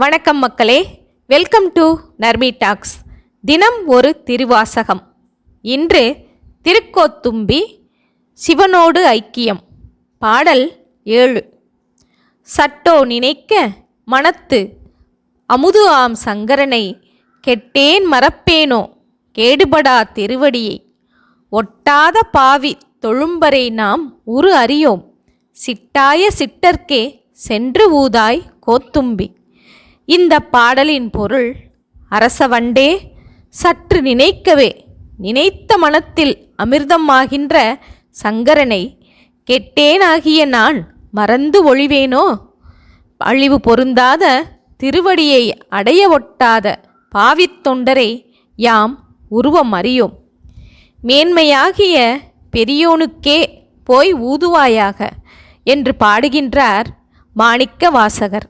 வணக்கம் மக்களே. Welcome to Narmi tax தினம் ஒரு திருவாசகம். இன்று திருக்கோத்தும்பி சிவனோடு ஐக்கியம். பாடல் ஏழு. சட்டோ நினைக்க மனத்து அமுது ஆம் சங்கரனை கெட்டேன் மறப்பேனோ கேடுபடா திருவடியை. ஒட்டாத பாவி தொழும்பரை நாம் உரு அறியோம். சிட்டாய சிட்டர்க்கே சென்று ஊதாய் கோத்தும்பி. இந்த பாடலின் பொருள் அரசவண்டே சற்று நினைக்கவே. நினைத்த மனத்தில் அமிர்தமாகின்ற சங்கரனை கெட்டேனாகிய நான் மறந்து ஒழிவேனோ? அழிவு பொருந்தாத திருவடியை அடைய ஒட்டாத பாவித் தொண்டரை யாம் உருவம் அறியோம். மேன்மையாகிய பெரியோனுக்கே போய் ஊதுவாயாக என்று பாடுகின்றார் மாணிக்க வாசகர்